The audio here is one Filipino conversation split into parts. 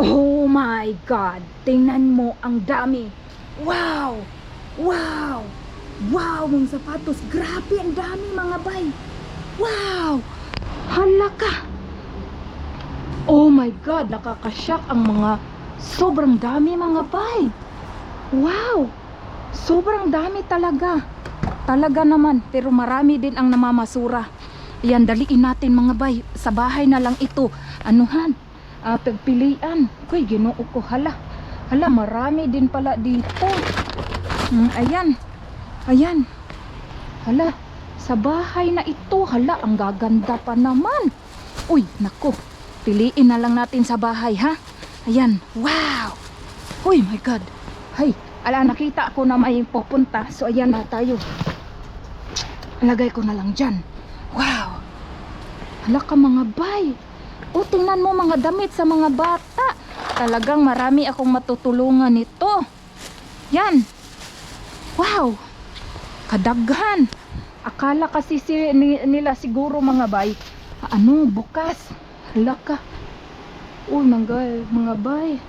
Oh my God! Tingnan mo ang dami! Wow! Wow! Wow! Mga sapatos! Grabe ang dami mga bay! Wow! Hala ka! Oh my God! Nakakashock ang mga sobrang dami mga bay! Wow! Sobrang dami talaga! Talaga naman, pero marami din ang namamasura. Yan, daliin natin mga bay. Sa bahay na lang ito. Anuhan? Ah, pagpilian. Kuy, ginoo ko. Hala. Hala, marami din pala dito. Hmm, ayan. Ayan. Hala. Sa bahay na ito. Hala, ang gaganda pa naman. Uy, nako. Piliin na lang natin sa bahay, ha? Ayan. Wow. Uy, my God. Hay, ala, nakita ko na may pupunta. So, ayan na tayo. Lagay ko na lang dyan. Wow. Hala ka mga bay. O, tingnan mo mga damit sa mga bata. Talagang marami akong matutulungan nito. Yan. Wow. Kadaghan. Akala kasi si, ni- nila siguro mga bay. Ano, bukas. Hala ka. Uy, mga, mga bay.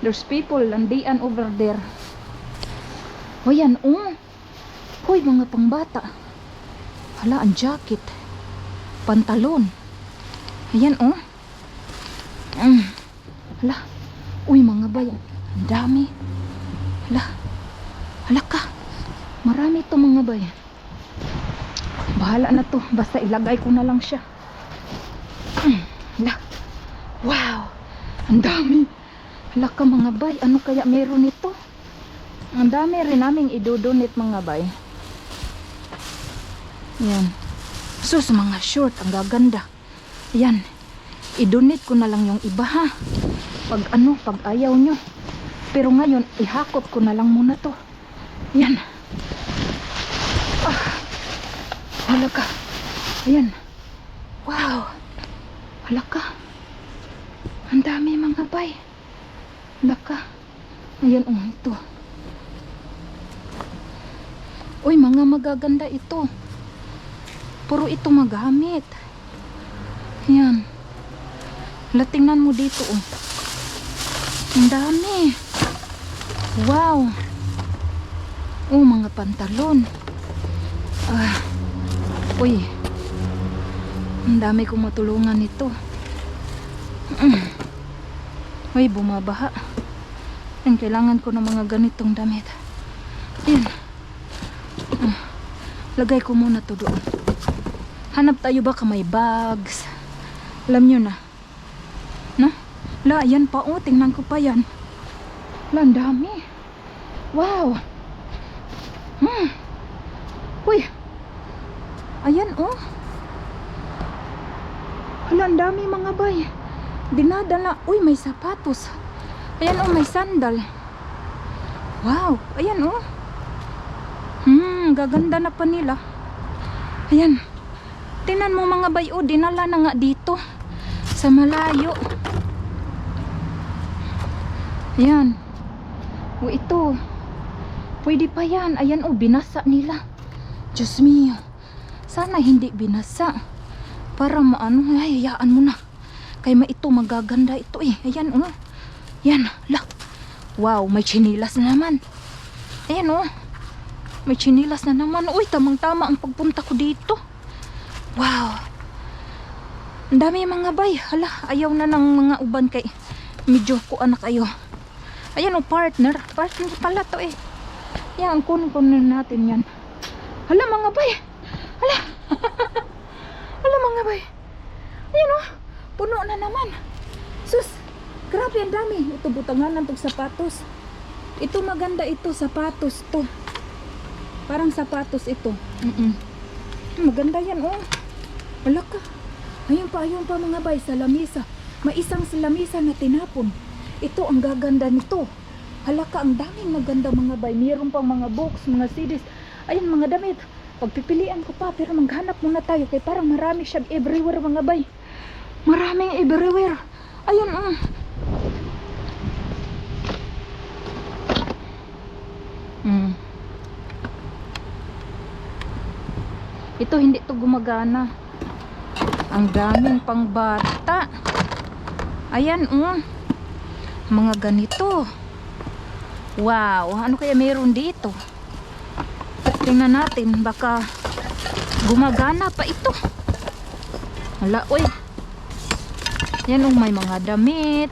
There's people landian over there. O yan, oh. Hoy, mga pangbata. Hala, ang jacket. Pantalon. Ayan, oh. Mm. Hala. Uy, mga bayan. Ang dami. Hala. Hala ka. Marami to mga bayan. Bahala na to. Basta ilagay ko na lang siya. Mm. Hala. Wow. Ang dami. Hala ka mga bay. Ano kaya meron nito? Ang dami rin naming idodonate mga bay. Yan. Sus, mga short. Ang gaganda. Yan. I-donate ko na lang yung iba ha. Pag ano, pag ayaw nyo. Pero ngayon, ihakot ko na lang muna to. Yan. Ah. Hala. Ayan. Wow. Hala ka. Ang dami mga bay. Hala ka. Ayan, oh, ito. Uy, mga magaganda ito. Puro ito magamit. Yan. Hala, tingnan mo dito, oh. Ang dami. Wow. Oh, mga pantalon. Ah. Uy. Ang dami kong matulungan nito. Mm. Uy, bumabaha. Ang kailangan ko ng mga ganitong damit. Yan. Ah. Lagay ko muna to doon. Hanap tayo ba may bags? Alam nyo. Na? La, yan pa oh. Tingnan ko pa yan. La, dami. Wow. Hmm. Uy. Ayan oh. Hala, dami mga bay. Dinadala. Uy, may sapatos. Ayan oh, may sandal. Wow. Ayan oh. Hmm, gaganda na pa nila. Ayan. Tingnan mo mga bay, oh, dinala na nga dito. Sa malayo. Ayan. O ito. Pwede pa yan. Ayan, oh, binasa nila. Diyos mio. Sana hindi binasa. Para maano, ay, hayaan mo na. Kaya ma ito, magaganda ito eh. Ayan, oh. Yan, la. Wow, may chinilas na naman. Ayan, oh. May chinilas na naman. Uy, tamang-tama ang pagpunta ko dito. Wow. Ang dami mga bay. Hala, ayaw na ng mga uban kay medyo ko anak ayo. Ayan o, partner. Partner pala to eh. Yan, kunin-kunin natin yan. Hala mga bay. Hala. Hala mga bay. Ayan o. Puno na naman. Sus. Grabe ang dami. Ito butangan ng sapatos. Ito maganda ito. Sapatos to. Parang sapatos ito. Mm Maganda yan oh. Wala ka. Ayun pa, ayun pa mga bay sa lamisa. May isang sa lamisa na tinapon. Ito ang gaganda nito. Halaka, ang daming maganda mga bay. Mayroon pang mga books, mga CDs. Ayun mga damit. Pagpipilian ko pa, pero maghanap muna tayo. Kaya parang marami siya everywhere mga bay. Maraming everywhere. Ayun, mm. Mm. Ito hindi to gumagana. Ang daming pangbata. Ayan, um. Mga ganito. Wow, ano kaya meron dito? Tingnan natin, baka gumagana pa ito. Hala, oy. Yan oh, may mga damit.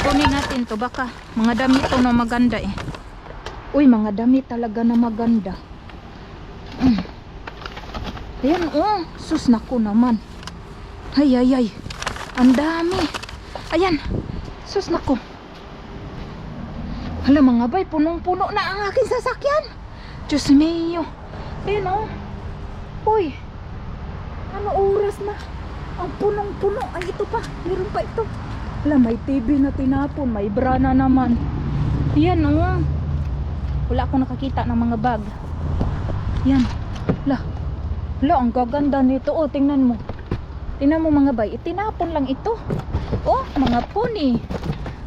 Kunin natin to, baka mga damit to na maganda eh. Uy, mga damit talaga na maganda. Mm. Ayan, oh. Sus, naku naman. Ay, ay, ay. Ang dami. Ayan. Sus, naku. Hala, mga bay, punong-puno na ang aking sasakyan. Diyos mio. Ayan, oh. Uy. Ano oras na? Ang punong-puno. Ay, ito pa. Meron pa ito. Hala, may TV na tinapon. May bra na naman. Ayan, oh. Wala akong nakakita ng mga bag. Yan. La. La, ang gaganda nito. Oh, tingnan mo. Tingnan mo mga bay. Itinapon lang ito. Oh, mga pony.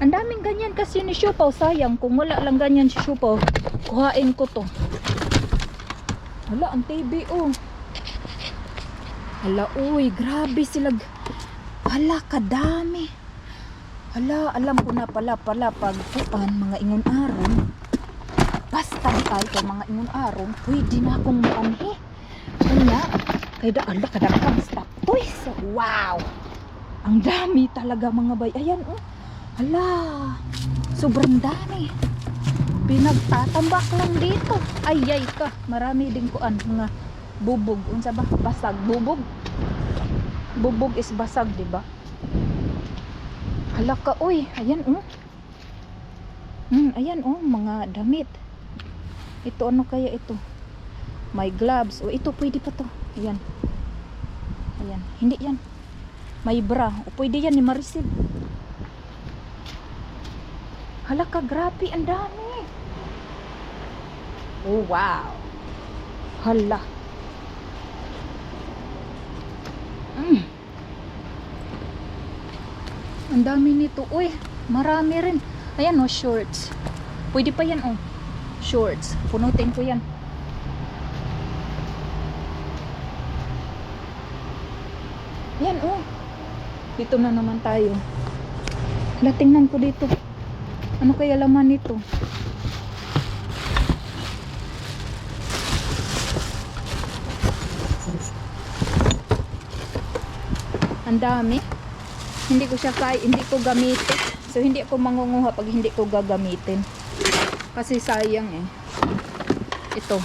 Ang daming ganyan kasi ni Shupaw. Sayang, kung wala lang ganyan si Shupaw, kuhain ko to. Wala, ang TV, oh. Hala, uy, grabe sila. Hala, kadami. Hala, alam ko na pala pala pag kuan, mga ingon aron. Basta di ay kay mga ingon aron, pwede na akong maanhi. Kaya, kay da ala kadakang stop toys. Wow. Ang dami talaga mga bay. Ayan oh. Hala. Sobrang dami. Pinagtatambak lang dito. Ay ay ka. Marami din kuan mga bubog. Unsa ba? Basag bubog. Bubog is basag, di ba? Hala ka, uy. Ayan oh. Hmm, ayan oh, mga damit. Ito ano kaya ito? May gloves. O ito pwede pa to. Ayan. Ayan. Hindi yan. May bra. O pwede yan ni Maricel. Hala ka, grabe. Ang dami. Oh, wow. Hala. Mm. Ang dami nito. Uy, marami rin. Ayan oh, shorts. Pwede pa yan oh. Shorts. Punutin ko yan. Yan oh. Dito na naman tayo. Hala, tingnan ko dito. Ano kaya laman nito? Ang dami. Hindi ko siya kaya, hindi ko gamitin. So hindi ako mangunguha pag hindi ko gagamitin. Kasi sayang eh. Ito.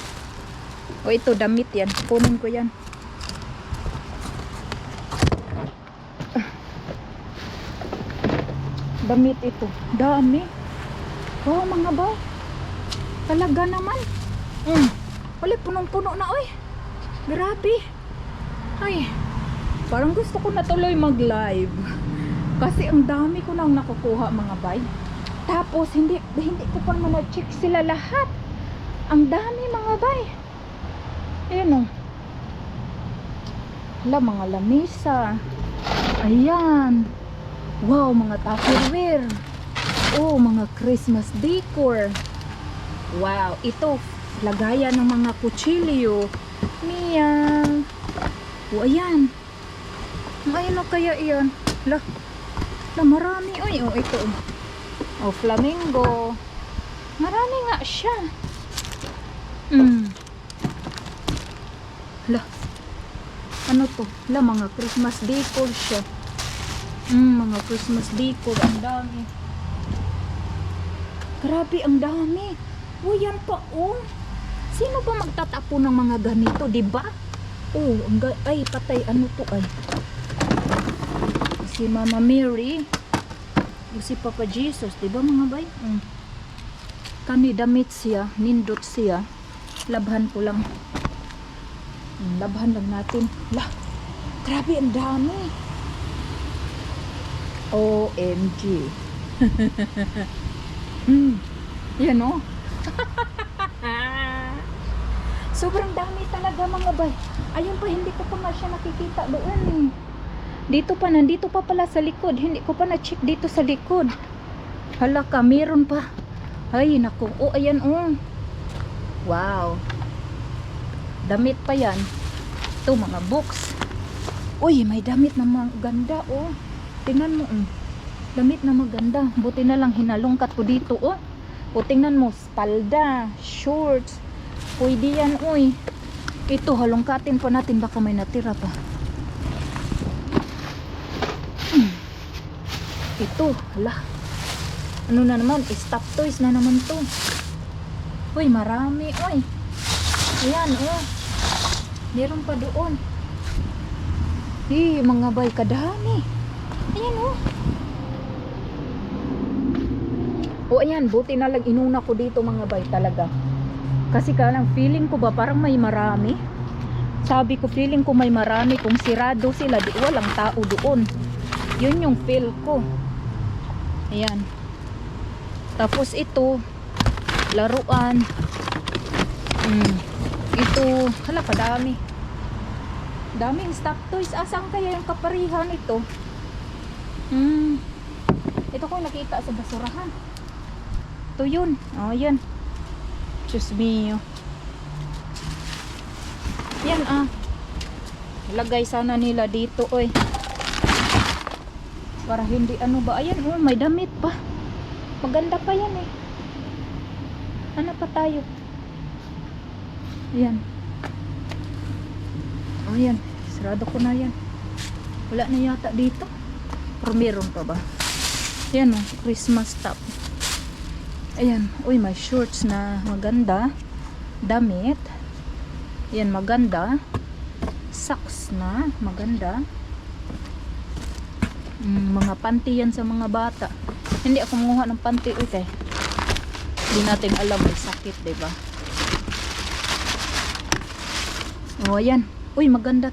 O ito, damit yan. Kunin ko yan. Damit ito. Dami. Oh, mga ba? Talaga naman. Mm. Wala, punong-puno na, oy. Grabe. Ay, parang gusto ko na tuloy mag-live. Kasi ang dami ko nang nakukuha, mga bay. Tapos, hindi, hindi ko pa naman na-check sila lahat. Ang dami, mga bay. Ayan, oh. Hala, mga lamisa. Ayan. Wow, mga tupperware. Oh, mga Christmas decor. Wow, ito lagayan ng mga kutsilyo. Mia. Oh, ayan. Ano kaya iyan? La, la marami. Uy, oh, ito. Oh, flamingo. Marami nga siya. Mm. La, ano to? La, mga Christmas decor siya. Mm, mga Christmas decor. Ang dami. Grabe, ang dami. Uy, yan pa, oh. Sino ba magtatapo ng mga ganito, di ba? Oh, ang ay, patay. Ano to, ay? Si Mama Mary. O si Papa Jesus, di ba mga bay? Mm. Kani damit siya, nindot siya. Labhan ko lang. Mm, Labhan lang natin. Lah, grabe, ang dami. OMG. mm. Yan o. Sobrang dami talaga mga bay. Ayun pa, hindi ko pa nga siya nakikita doon eh. Dito pa, nandito pa pala sa likod. Hindi ko pa na-check dito sa likod. Hala ka, meron pa. Ay, naku. Oh, ayan oh. Wow. Damit pa yan. Ito, mga books. Uy, may damit na mga ganda oh. Tingnan mo. Mm. Damit na maganda. Buti na lang hinalungkat ko dito, oh. O tingnan mo, spalda, shorts. Pwede yan, uy. Ito, halongkatin pa natin. Baka may natira pa. Hmm. Ito, hala. Ano na naman, stop toys na naman to. Uy, marami, uy. Ayan, oh. Meron pa doon. Eh, mga bay, kadami. Ayan, oh. O ayan, buti na lang inuna ko dito mga bay talaga. Kasi ka lang, feeling ko ba parang may marami. Sabi ko, feeling ko may marami. Kung sirado sila, di walang tao doon. Yun yung feel ko. Ayan. Tapos ito, laruan. Mm. Ito, hala kadami. Daming stock toys. Asan kaya yung kaparihan ito? Hmm. Ito ko nakita sa basurahan. Ito yun. Oh, yan. Diyos mio. Yan ah. Lagay sana nila dito, oy. Para hindi ano ba. Ayan, oh, may damit pa. Maganda pa yan eh. Ano pa tayo? Ayan. Oh, yan. Sarado ko na yan. Wala na yata dito. Pero meron pa ba? Ayan oh, Christmas top. Ayan. Uy, may shorts na maganda. Damit. Ayan, maganda. Socks na. Maganda. Mm, mga panty yan sa mga bata. Hindi ako manguha ng panty. Uy, kay. Hindi natin alam may sakit, ba? Oh, ayan. Uy, maganda